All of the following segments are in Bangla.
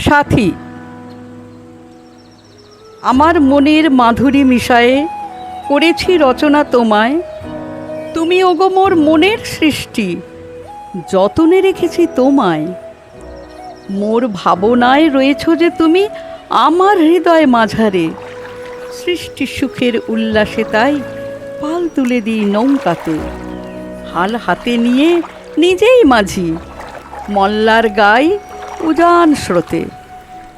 সাথী, আমার মনের মাধুরী মিশায়ে করেছি রচনা তোমায়। তুমি ওগো মোর মনের সৃষ্টি, যতনে রেখেছি তোমায়। মোর ভাবনায় রয়েছ যে তুমি আমার হৃদয় মাঝারে। সৃষ্টি সুখের উল্লাসে তাই পাল তুলে দিই নৌকাতে। হাল হাতে নিয়ে নিজেই মাঝি। মল্লার গাই উজান স্রোতে।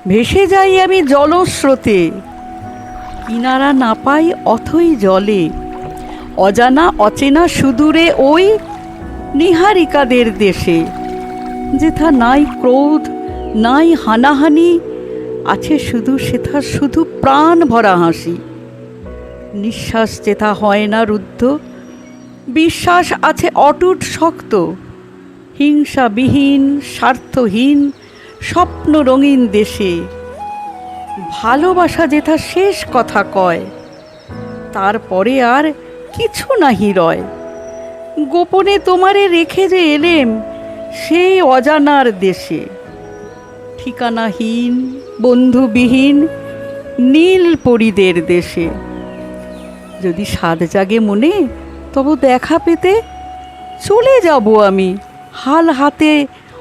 ভেসে যাই আমি জলস্রোতে। কিনারা না পাই অথই জলে। অজানা অচেনা সুদূরে ওই নিহারিকাদের দেশে। যেথা নাই ক্রোধ, নাই হানাহানি, আছে শুধু সেথা শুধু প্রাণ ভরা হাসি। নিঃশ্বাস যেথা হয় না রুদ্ধ, বিশ্বাস আছে অটুট শক্ত। হিংসাবিহীন, স্বার্থহীন স্বপ্ন রঙিন দেশে। ভালোবাসা যেথা শেষ কথা কয়, তারপরে আর কিছু নাহি রয়। গোপনে তোমারে রেখে যে এলেম, সেই অজানার দেশে। ঠিকানাহীন, বন্ধুবিহীন, নীল পরিদের দেশে। যদি স্বাদ জাগে মনে, তবু দেখা পেতে চলে যাব আমি, হাল হাতে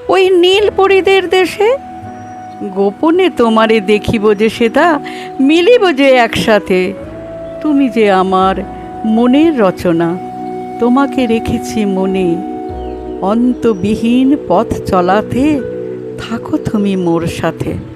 ওই নীল পরিদের দেশে? গোপনে তোমারে দেখিব যে সেটা মিলিব যে একসাথে। তুমি যে আমার মনের রচনা, তোমাকে রেখেছি মনে। অন্তবিহীন পথ চলাতে থাকো তুমি মোর সাথে।